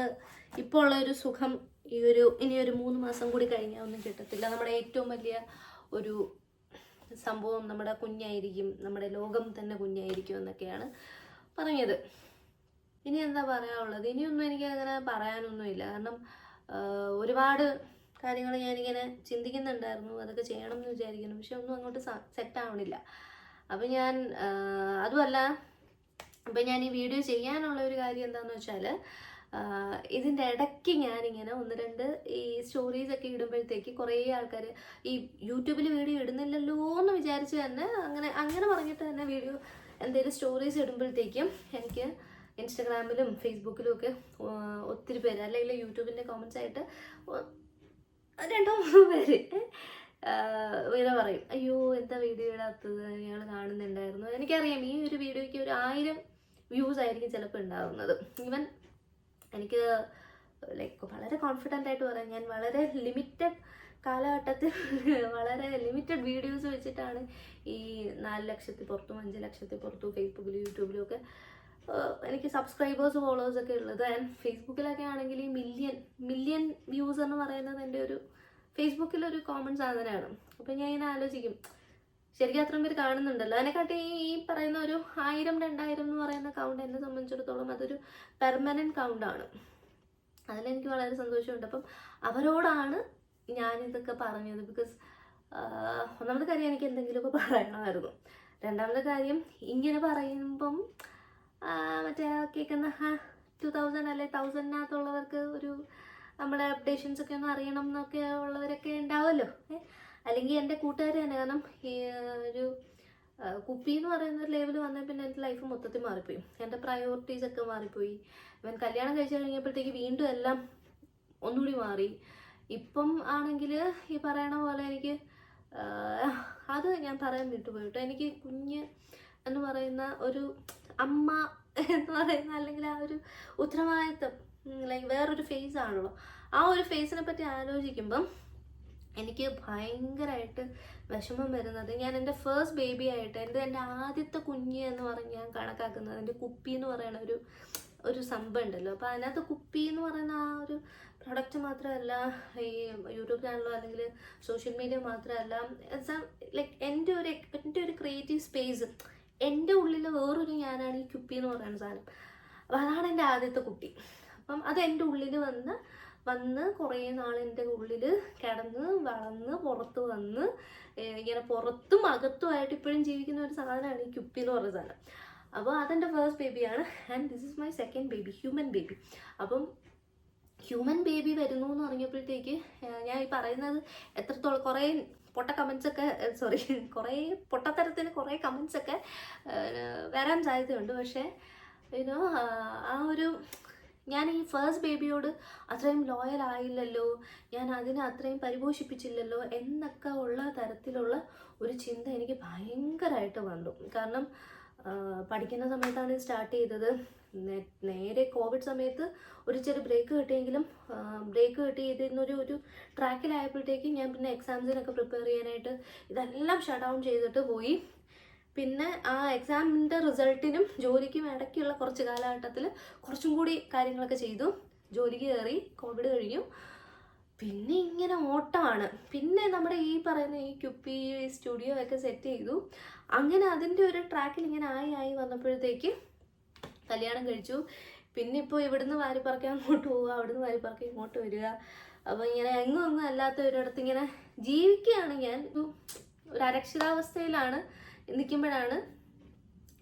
ഇപ്പോൾ ഉള്ള ഒരു സുഖം ഈ ഒരു ഇനി ഒരു മൂന്ന് മാസം കൂടി കഴിഞ്ഞാൽ ഒന്നും കിട്ടത്തില്ല. നമ്മുടെ ഏറ്റവും വലിയ ഒരു സംഭവം നമ്മുടെ കുഞ്ഞായിരിക്കും നമ്മുടെ ലോകം തന്നെ കുഞ്ഞായിരിക്കും എന്നൊക്കെയാണ് പറഞ്ഞത്. ഇനി എന്താ പറയാനുള്ളത്? ഇനിയൊന്നും എനിക്ക് അങ്ങനെ പറയാനൊന്നുമില്ല. കാരണം ഒരുപാട് കാര്യങ്ങൾ ഞാനിങ്ങനെ ചിന്തിക്കുന്നുണ്ടായിരുന്നു. അതൊക്കെ ചെയ്യണം എന്ന് വിചാരിക്കുന്നു. പക്ഷെ ഒന്നും അങ്ങോട്ട് സെറ്റ് ആവണില്ല. അപ്പം ഞാൻ അതുമല്ല അപ്പം ഞാൻ ഈ വീഡിയോ ചെയ്യാനുള്ള ഒരു കാര്യം എന്താണെന്ന് വെച്ചാൽ ഇതിന്റെ ഇടയ്ക്ക് ഞാനിങ്ങനെ ഒന്ന് രണ്ട് ഈ സ്റ്റോറീസ് ഒക്കെ ഇടുമ്പോഴത്തേക്ക് കുറേ ആൾക്കാർ ഈ യൂട്യൂബിൽ വീഡിയോ ഇടുന്നില്ലല്ലോ എന്ന് വിചാരിച്ച് തന്നെ അങ്ങനെ അങ്ങനെ പറഞ്ഞിട്ട് തന്നെ വീഡിയോ എന്തെങ്കിലും സ്റ്റോറീസ് ഇടുമ്പോഴത്തേക്കും എനിക്ക് ഇൻസ്റ്റഗ്രാമിലും ഫേസ്ബുക്കിലും ഒക്കെ ഒത്തിരി പേര് അല്ലെങ്കിൽ യൂട്യൂബിന്റെ കോമൻസ് ആയിട്ട് രണ്ടോ മൂന്നോ പേര്. ഇങ്ങനെ പറയും അയ്യോ എന്താ വീഡിയോ ഇടാത്തത്? ഞങ്ങൾ കാണുന്നുണ്ടായിരുന്നു. എനിക്കറിയാം ഈ ഒരു വീഡിയോയ്ക്ക് ഒരു ആയിരം വ്യൂസ് ആയിരിക്കും ചിലപ്പോൾ ഉണ്ടാവുന്നത്. ഈവൻ എനിക്ക് ലൈക്ക് വളരെ കോൺഫിഡന്റ് ആയിട്ട് പറയാം. ഞാൻ വളരെ ലിമിറ്റഡ് കാലഘട്ടത്തിൽ വളരെ ലിമിറ്റഡ് വീഡിയോസ് വെച്ചിട്ടാണ് ഈ നാല് ലക്ഷത്തി പുറത്തും അഞ്ച് ലക്ഷത്തി പുറത്തും ഫേസ്ബുക്കിലും യൂട്യൂബിലും ഒക്കെ എനിക്ക് സബ്സ്ക്രൈബേഴ്സ് ഫോളോവേഴ്സ് ഒക്കെ ഉള്ളത്. ആൻഡ് ഫേസ്ബുക്കിലൊക്കെ ആണെങ്കിൽ ഈ മില്യൺ മില്യൺ വ്യൂസ് എന്ന് പറയുന്നത് എന്റെ ഒരു ഫേസ്ബുക്കിലൊരു കോമൺ സാധനമാണ്. അപ്പം ഞാൻ ഇങ്ങനെ ആലോചിക്കും. ശരിക്കും അത്രയും പേര് കാണുന്നുണ്ടല്ലോ. അതിനെക്കാട്ടി ഈ പറയുന്ന ഒരു ആയിരം രണ്ടായിരം എന്ന് പറയുന്ന കൗണ്ട് എന്നെ സംബന്ധിച്ചിടത്തോളം അതൊരു പെർമനന്റ് കൗണ്ടാണ് അതിലെനിക്ക് വളരെ സന്തോഷമുണ്ട്. അപ്പം അവരോടാണ് ഞാനിതൊക്കെ പറഞ്ഞത്. ബിക്കോസ് ഒന്നാമത്തെ കാര്യം എനിക്ക് എന്തെങ്കിലുമൊക്കെ പറയണമായിരുന്നു രണ്ടാമത്തെ കാര്യം ഇങ്ങനെ പറയുമ്പം മറ്റേ കേൾക്കുന്ന ടു തൗസൻഡ് അല്ലെ തൗസൻഡിനകത്തുള്ളവർക്ക് ഒരു നമ്മുടെ അപ്ഡേഷൻസ് ഒക്കെ ഒന്ന് അറിയണം എന്നൊക്കെ ഉള്ളവരൊക്കെ ഉണ്ടാവുമല്ലോ? അല്ലെങ്കിൽ എന്റെ കൂട്ടുകാർ തന്നെ കാരണം ഈ ഒരു കുപ്പി എന്ന് പറയുന്ന ഒരു ലെവൽ വന്നാൽ പിന്നെ എന്റെ ലൈഫ് മൊത്തത്തിൽ മാറിപ്പോയി. എന്റെ പ്രയോറിറ്റീസ് ഒക്കെ മാറിപ്പോയി. ഇവൻ കല്യാണം കഴിച്ചു കഴിഞ്ഞപ്പോഴത്തേക്ക് വീണ്ടും എല്ലാം ഒന്നുകൂടി മാറി. ഇപ്പം ആണെങ്കിൽ ഈ പറയണ പോലെ എനിക്ക് അത് ഞാൻ പറയാൻ വിട്ടുപോയിട്ടോ എനിക്ക് കുഞ്ഞ് എന്ന് പറയുന്ന ഒരു അമ്മ എന്ന് പറയുന്ന അല്ലെങ്കിൽ ആ ഒരു ഉത്തരവാദിത്വം ലൈക്ക് വേറൊരു ഫേസ് ആണല്ലോ. ആ ഒരു ഫേസിനെ പറ്റി ആലോചിക്കുമ്പം എനിക്ക് ഭയങ്കരമായിട്ട് വിഷമം വരുന്നത്. ഞാൻ എന്റെ ഫേസ്റ്റ് ബേബി ആയിട്ട് എന്റെ എന്റെ ആദ്യത്തെ കുഞ്ഞ് എന്ന് പറഞ്ഞ് ഞാൻ കണക്കാക്കുന്നത് എന്റെ കുപ്പി എന്ന് പറയുന്ന ഒരു ഒരു സംഭവം ഉണ്ടല്ലോ. അപ്പോൾ അതിനകത്ത് കുപ്പി എന്ന് പറയുന്ന ആ ഒരു പ്രൊഡക്റ്റ് മാത്രമല്ല ഈ യൂട്യൂബ് ചാനലോ അല്ലെങ്കിൽ സോഷ്യൽ മീഡിയ മാത്രമല്ല ലൈക്ക് എന്റെ ഒരു എന്റെ ഒരു ക്രിയേറ്റീവ് സ്പേസ് എന്റെ ഉള്ളിൽ വേറൊരു ഞാനാണ് ഈ കുപ്പി എന്ന് പറയുന്ന സാധനം. അപ്പം അതാണ് എന്റെ ആദ്യത്തെ കുട്ടി. അപ്പം അത് എന്റെ ഉള്ളിൽ വന്ന് വന്ന് കുറേ നാൾ എന്റെ ഉള്ളിൽ കിടന്ന് വളർന്ന് പുറത്ത് വന്ന് ഇങ്ങനെ പുറത്തും അകത്തുമായിട്ട് ഇപ്പോഴും ജീവിക്കുന്ന ഒരു സാധനമാണ് ഈ കുപ്പി എന്ന് പറയുന്ന സാധനം. അപ്പോൾ അതെന്റെ first ബേബിയാണ് and this is my second baby human baby അപ്പം ഹ്യൂമൻ ബേബി വരുന്നു എന്ന് പറഞ്ഞപ്പോഴത്തേക്ക് ഞാൻ ഈ പറയുന്നത് എത്രത്തോളം കുറേ പൊട്ട കമൻസ് ഒക്കെ സോറി കുറേ പൊട്ടത്തരത്തിന് കുറേ കമൻസ് ഒക്കെ വരാൻ സാധ്യതയുണ്ട്. പക്ഷേ യുനോ ആ ഒരു ഞാൻ ഈ ഫേസ്റ്റ് ബേബിയോട് അത്രയും ലോയൽ ആയില്ലല്ലോ ഞാൻ അതിനെ അത്രയും പരിപോഷിപ്പിച്ചില്ലല്ലോ എന്നൊക്കെ ഉള്ള തരത്തിലുള്ള ഒരു ചിന്ത എനിക്ക് ഭയങ്കരമായിട്ട് വന്നു. കാരണം പഠിക്കുന്ന സമയത്താണ് സ്റ്റാർട്ട് ചെയ്തത്. നേരെ കോവിഡ് സമയത്ത് ഒരു ചെറിയ ബ്രേക്ക് കിട്ടിയെങ്കിലും ബ്രേക്ക് കിട്ടി ഇതിന്നൊരു ഒരു ട്രാക്കിലായപ്പോഴത്തേക്കും ഞാൻ പിന്നെ എക്സാംസിനൊക്കെ പ്രിപ്പയർ ചെയ്യാനായിട്ട് ഇതെല്ലാം ഷട്ട് ഡൗൺ ചെയ്തിട്ട് പോയി. പിന്നെ ആ എക്സാമിന്റെ റിസൾട്ടിനും ജോലിക്കും ഇടയ്ക്കുള്ള കുറച്ച് കാലഘട്ടത്തിൽ കുറച്ചും കൂടി കാര്യങ്ങളൊക്കെ ചെയ്തു. ജോലിക്ക് കയറി കോവിഡ് കഴിഞ്ഞു. പിന്നെ ഇങ്ങനെ ഓട്ടമാണ്. പിന്നെ നമ്മുടെ ഈ പറയുന്ന ഈ ക്യുപ്പി സ്റ്റുഡിയോ ഒക്കെ സെറ്റ് ചെയ്തു. അങ്ങനെ അതിന്റെ ഒരു ട്രാക്കിൽ ഇങ്ങനെ ആയി ആയി വന്നപ്പോഴത്തേക്ക് കല്യാണം കഴിച്ചു. പിന്നെ ഇപ്പോൾ ഇവിടുന്ന് വാരിപ്പറക്കാൻ അങ്ങോട്ട് പോവുക അവിടുന്ന് വാരിപ്പറക്കാൻ ഇങ്ങോട്ട് വരിക. അപ്പോൾ ഇങ്ങനെ എങ്ങും ഒന്നും അല്ലാത്ത ഇങ്ങനെ ജീവിക്കുകയാണ് ഞാൻ. ഒരു അരക്ഷിതാവസ്ഥയിലാണ് നിൽക്കുമ്പോഴാണ്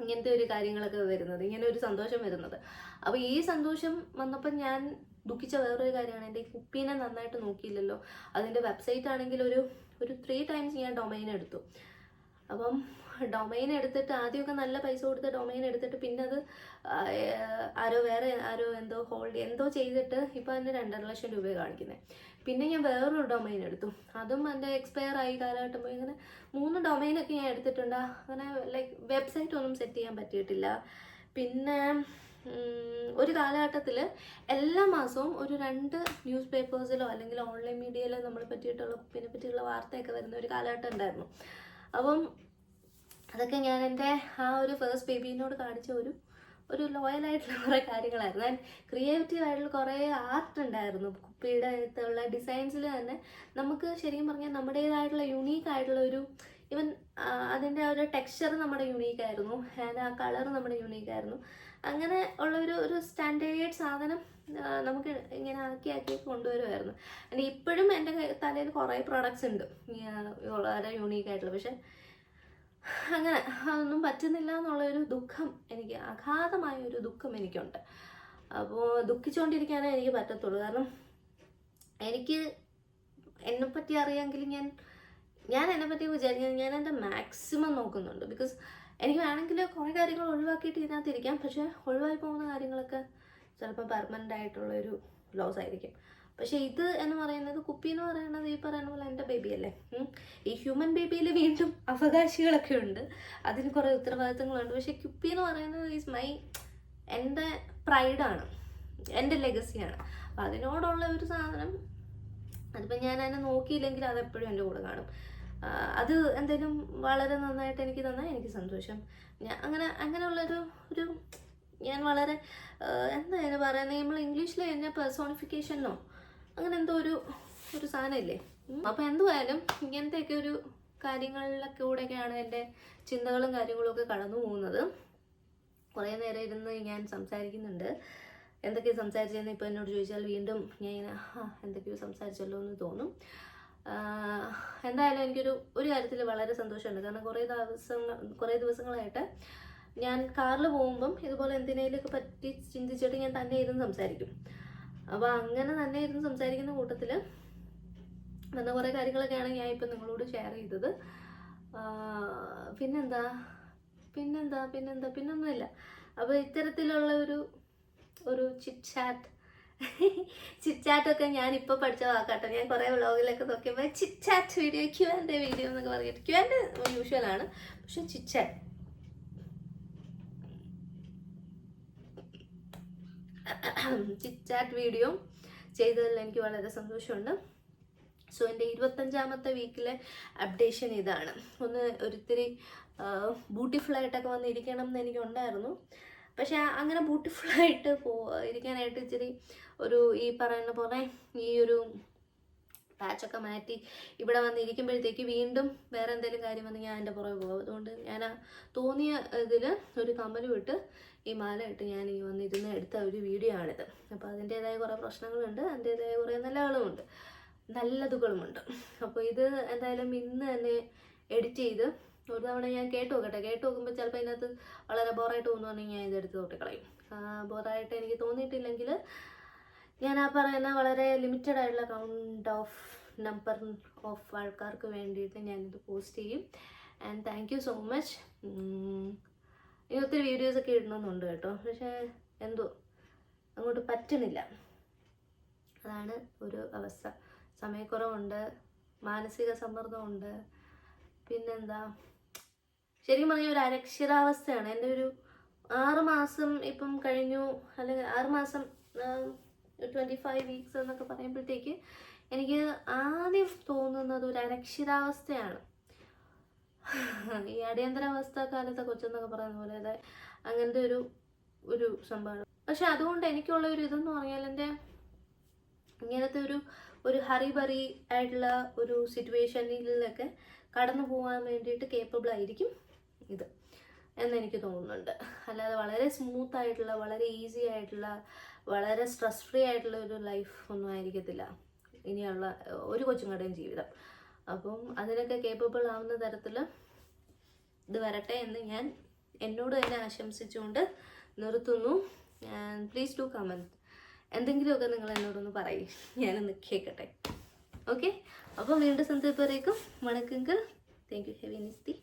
ഇങ്ങനത്തെ ഒരു കാര്യങ്ങളൊക്കെ വരുന്നത് ഇങ്ങനെ ഒരു സന്തോഷം വരുന്നത്. അപ്പോൾ ഈ സന്തോഷം വന്നപ്പോൾ ഞാൻ ദുഃഖിച്ച വേറൊരു കാര്യമാണ്. എന്റെ കുപ്പീനെ നന്നായിട്ട് നോക്കിയില്ലല്ലോ. അതിന്റെ വെബ്സൈറ്റ് ആണെങ്കിൽ ഒരു ഒരു ത്രീ ടൈംസ് ഞാൻ ഡൊമൈൻ എടുത്തു. അപ്പം ഡൊമൈൻ എടുത്തിട്ട് ആദ്യമൊക്കെ നല്ല പൈസ കൊടുത്ത് ഡൊമൈൻ എടുത്തിട്ട് പിന്നെ അത് ആരോ വേറെ ആരോ എന്തോ ഹോൾഡ് എന്തോ ചെയ്തിട്ട് ഇപ്പോൾ അതിന് രണ്ടര ലക്ഷം രൂപ കാണിക്കുന്നത് പിന്നെ ഞാൻ വേറൊരു ഡൊമൈൻ എടുത്തു. അതും എന്റെ എക്സ്പയർ ആയി കാലഘട്ടം പോയി ഇങ്ങനെ മൂന്ന് ഡൊമൈനൊക്കെ ഞാൻ എടുത്തിട്ടുണ്ട്. അങ്ങനെ ലൈക്ക് വെബ്സൈറ്റ് ഒന്നും സെറ്റ് ചെയ്യാൻ പറ്റിയിട്ടില്ല. പിന്നെ ഒരു കാലഘട്ടത്തിൽ എല്ലാ മാസവും ഒരു രണ്ട് ന്യൂസ് പേപ്പേഴ്സിലോ അല്ലെങ്കിൽ ഓൺലൈൻ മീഡിയയിലോ നമ്മളെ പറ്റിയിട്ടുള്ള കുപ്പിനെ പറ്റിയുള്ള വാർത്തയൊക്കെ വരുന്ന ഒരു കാലഘട്ടം ഉണ്ടായിരുന്നു. അപ്പം അതൊക്കെ ഞാൻ എന്റെ ആ ഒരു ഫേസ്റ്റ് ബേബീനോട് കാണിച്ച ഒരു ഒരു ലോയലായിട്ടുള്ള കുറേ കാര്യങ്ങളായിരുന്നു. ഞാൻ ക്രിയേറ്റീവ് ആയിട്ടുള്ള കുറേ ആർട്ട് ഉണ്ടായിരുന്നു. കുപ്പിയുടെ അകത്തുള്ള ഡിസൈൻസിൽ തന്നെ നമുക്ക് ശരിക്കും പറഞ്ഞാൽ നമ്മുടേതായിട്ടുള്ള യുണീക്ക് ആയിട്ടുള്ള ഒരു ഇവൻ അതിന്റെ ആ ഒരു ടെക്സ്ചർ നമ്മുടെ യുണീക്ക് ആയിരുന്നു. ആൻഡ് ആ കളർ നമ്മുടെ യുണീക്ക് ആയിരുന്നു. അങ്ങനെ ഉള്ള ഒരു ഒരു സ്റ്റാൻഡേർഡ് സാധനം നമുക്ക് ഇങ്ങനെ ആക്കി ആക്കി കൊണ്ടുവരുമായിരുന്നു. ആൻഡ് ഇപ്പോഴും എന്റെ തലയിൽ കുറേ പ്രോഡക്റ്റ്സ് ഉണ്ട്. വളരെ യുണീക്ക് ആയിട്ടുള്ള. പക്ഷെ അങ്ങനെ അതൊന്നും പറ്റുന്നില്ല എന്നുള്ളൊരു ദുഃഖം എനിക്ക് അഗാധമായ ഒരു ദുഃഖം എനിക്കുണ്ട്. അപ്പോൾ ദുഃഖിച്ചുകൊണ്ടിരിക്കാനേ എനിക്ക് പറ്റത്തുള്ളൂ. കാരണം എനിക്ക് എന്നെപ്പറ്റി അറിയാമെങ്കിൽ ഞാൻ ഞാൻ എന്നെപ്പറ്റി വിചാരിക്കുന്നത് ഞാൻ എന്റെ മാക്സിമം നോക്കുന്നുണ്ട്. ബിക്കോസ് എനിക്ക് വേണമെങ്കിൽ കുറേ കാര്യങ്ങൾ ഒഴിവാക്കിയിട്ട് ഇതിനകത്തിരിക്കാം പക്ഷേ ഒഴിവായി പോകുന്ന കാര്യങ്ങളൊക്കെ ചിലപ്പോൾ പെർമനന്റ് ആയിട്ടുള്ളൊരു ലോസ് ആയിരിക്കും. പക്ഷേ ഇത് എന്ന് പറയുന്നത് കുപ്പി എന്ന് പറയുന്നത് ഈ പറയുന്ന പോലെ എന്റെ ബേബി അല്ലേ ഈ ഹ്യൂമൻ ബേബിയിൽ വീണ്ടും അവകാശികളൊക്കെ ഉണ്ട്. അതിന് കുറേ ഉത്തരവാദിത്തങ്ങളുണ്ട്. പക്ഷേ കുപ്പി എന്ന് പറയുന്നത് ഈസ് മൈ എന്റെ പ്രൈഡാണ് എന്റെ ലെഗസിയാണ് അപ്പം അതിനോടുള്ള ഒരു സാധനം അതിപ്പോൾ ഞാൻ അതിനെ നോക്കിയില്ലെങ്കിൽ അതെപ്പോഴും എന്റെ കൂടെ കാണും. അത് എന്തെങ്കിലും വളരെ നന്നായിട്ട് എനിക്ക് തന്നാൽ എനിക്ക് സന്തോഷം. ഞാൻ അങ്ങനെ അങ്ങനെയുള്ളൊരു ഒരു ഞാൻ വളരെ എന്താ പറയുന്നത്? നമ്മൾ ഇംഗ്ലീഷിൽ എന്നെ പേഴ്സോണിഫിക്കേഷനോ അങ്ങനെ എന്തോ ഒരു ഒരു സാധനമില്ലേ? അപ്പോൾ എന്തുവായാലും ഇങ്ങനത്തെയൊക്കെ ഒരു കാര്യങ്ങളിലൊക്കെ കൂടെയൊക്കെയാണ് എന്റെ ചിന്തകളും കാര്യങ്ങളും ഒക്കെ കടന്നു പോകുന്നത്. കുറേ നേരം ഇരുന്ന് ഞാൻ സംസാരിക്കുന്നുണ്ട്. എന്തൊക്കെയാണ് സംസാരിച്ചതെന്ന് ഇപ്പോൾ എന്നോട് ചോദിച്ചാൽ വീണ്ടും ഞാൻ ഇങ്ങനെ, എന്തൊക്കെയോ സംസാരിച്ചല്ലോ എന്ന് തോന്നും. എന്തായാലും എനിക്കൊരു ഒരു കാര്യത്തിൽ വളരെ സന്തോഷമുണ്ട്. കാരണം കുറേ ദിവസങ്ങൾ കുറേ ദിവസങ്ങളായിട്ട് ഞാൻ കാറിൽ പോകുമ്പം ഇതുപോലെ എന്തിനേലൊക്കെ പറ്റി ചിന്തിച്ചിട്ട് ഞാൻ തന്നെ ഇരുന്ന് സംസാരിക്കും. അപ്പോൾ അങ്ങനെ തന്നെ ഇരുന്ന് സംസാരിക്കുന്ന കൂട്ടത്തിൽ വന്ന കുറേ കാര്യങ്ങളൊക്കെയാണ് ഞാൻ ഇപ്പം നിങ്ങളോട് ഷെയർ ചെയ്തത്. പിന്നെന്താ? പിന്നെന്താ? പിന്നെന്താ? പിന്നൊന്നുമില്ല. അപ്പോൾ ഇത്തരത്തിലുള്ള ഒരു ഒരു ചിറ്റ് ചാറ്റ് ചിറ്റ് ചാറ്റൊക്കെ ഞാൻ ഇപ്പോൾ പഠിച്ച വാക്കാട്ടോ. ഞാൻ കുറേ വ്ളോഗിലൊക്കെ നോക്കിയപ്പോൾ chit chat video Q and video എന്നൊക്കെ പറഞ്ഞിട്ട് ക്യൂ യൂഷ്വൽ യൂഷ്വലാണ് പക്ഷെ ചിറ്റ് ചാറ്റ് ചിറ്റ് വീഡിയോ ചെയ്തതിൽ എനിക്ക് വളരെ സന്തോഷമുണ്ട്. സോ എന്റെ ഇരുപത്തഞ്ചാമത്തെ വീക്കിലെ അപ്ഡേഷൻ ഇതാണ്. ഒന്ന് ഒരിത്തിരി ബ്യൂട്ടിഫുൾ ആയിട്ടൊക്കെ വന്നിരിക്കണം എന്ന് എനിക്കുണ്ടായിരുന്നു. പക്ഷേ അങ്ങനെ ബ്യൂട്ടിഫുൾ ആയിട്ട് പോ ഇരിക്കാനായിട്ട് ഇച്ചിരി ഒരു ഈ പറയുന്ന പോലെ ഈ ഒരു പാച്ചൊക്കെ മാറ്റി ഇവിടെ വന്നിരിക്കുമ്പോഴത്തേക്ക് വീണ്ടും വേറെ എന്തെങ്കിലും കാര്യം വന്ന് ഞാൻ എന്റെ പുറകെ പോകും. അതുകൊണ്ട് ഞാൻ തോന്നിയ ഇതിൽ ഒരു കമ്പനി വിട്ട് ഈ മാല ഇട്ട് ഞാൻ ഈ വന്നിരുന്ന് എടുത്ത ഒരു വീഡിയോ ആണിത്. അപ്പോൾ അതിന്റേതായ കുറേ പ്രശ്നങ്ങളുണ്ട് അതിന്റേതായ കുറേ നല്ലകളുമുണ്ട് നല്ലതുകളുമുണ്ട്. അപ്പോൾ ഇത് എന്തായാലും ഇന്ന് തന്നെ എഡിറ്റ് ചെയ്ത് ഒരു തവണ ഞാൻ കേട്ട് നോക്കട്ടെ. കേട്ട് നോക്കുമ്പോൾ ചിലപ്പോൾ ഇതിനകത്ത് വളരെ ബോറായിട്ട് തോന്നുവാണെങ്കിൽ ഞാൻ ഇതെടുത്ത് തൊട്ടിക്കളയും. ബോറായിട്ട് എനിക്ക് തോന്നിയിട്ടില്ലെങ്കിൽ ഞാൻ ആ പറയുന്ന വളരെ ലിമിറ്റഡ് ആയിട്ടുള്ള കൗണ്ട് ഓഫ് നമ്പർ ഓഫ് ആൾക്കാർക്ക് വേണ്ടിയിട്ട് ഞാനിത് പോസ്റ്റ് ചെയ്യും. And thank you so much ഇനി ഒത്തിരി വീഡിയോസൊക്കെ ഇടണമെന്നുണ്ട് കേട്ടോ. പക്ഷേ എന്തോ അങ്ങോട്ട് പറ്റുന്നില്ല അതാണ് ഒരു അവസ്ഥ. സമയക്കുറവുണ്ട് മാനസിക സമ്മർദ്ദമുണ്ട് പിന്നെന്താ? ശരിക്കും പറഞ്ഞ ഒരു അരക്ഷിതാവസ്ഥയാണ്. എന്റെ ഒരു ആറ് മാസം ഇപ്പം കഴിഞ്ഞു. അല്ലെങ്കിൽ ആറ് മാസം ട്വന്റി ഫൈവ് വീക്സ് എന്നൊക്കെ പറയുമ്പോഴത്തേക്ക് എനിക്ക് ആദ്യം തോന്നുന്നത് ഒരു അരക്ഷിതാവസ്ഥയാണ്. ഈ അടിയന്തരാവസ്ഥ കാലത്തെ കൊച്ചെന്നൊക്കെ പറയുന്ന പോലെ അതെ അങ്ങനത്തെ ഒരു ഒരു സംഭവമാണ്. പക്ഷെ അതുകൊണ്ട് എനിക്കുള്ള ഒരു ഇതെന്ന് പറഞ്ഞാൽ എന്റെ ഇങ്ങനത്തെ ഒരു ഒരു ഹറിബറി ആയിട്ടുള്ള ഒരു സിറ്റുവേഷനിലൊക്കെ കടന്നു പോകാൻ വേണ്ടിയിട്ട് കേപ്പബിൾ ആയിരിക്കും ഇത് എന്നെനിക്ക് തോന്നുന്നുണ്ട്. അല്ലാതെ വളരെ സ്മൂത്ത് ആയിട്ടുള്ള വളരെ ഈസി ആയിട്ടുള്ള വളരെ സ്ട്രെസ് ഫ്രീ ആയിട്ടുള്ള ഒരു ലൈഫ് ഒന്നും ആയിരിക്കത്തില്ല. ഇനിയുള്ള ഒരു കൊച്ചുങ്ങളുടെയും ജീവിതം. അപ്പം അതിനൊക്കെ കേപ്പബിൾ ആവുന്ന തരത്തിൽ ഇത് വരട്ടെ എന്ന് ഞാൻ എന്നോട് തന്നെ ആശംസിച്ചുകൊണ്ട് നിർത്തുന്നു. പ്ലീസ് ഡു കമന്റ് എന്തെങ്കിലുമൊക്കെ നിങ്ങൾ എന്നോടൊന്ന് പറയും. ഞാനൊന്ന് കേൾക്കട്ടെ ഓക്കെ അപ്പോൾ വീണ്ടും സന്ദർഭത്തേക്കും വണക്കങ്ങൾ താങ്ക് യു ഹെവി നിസ്തി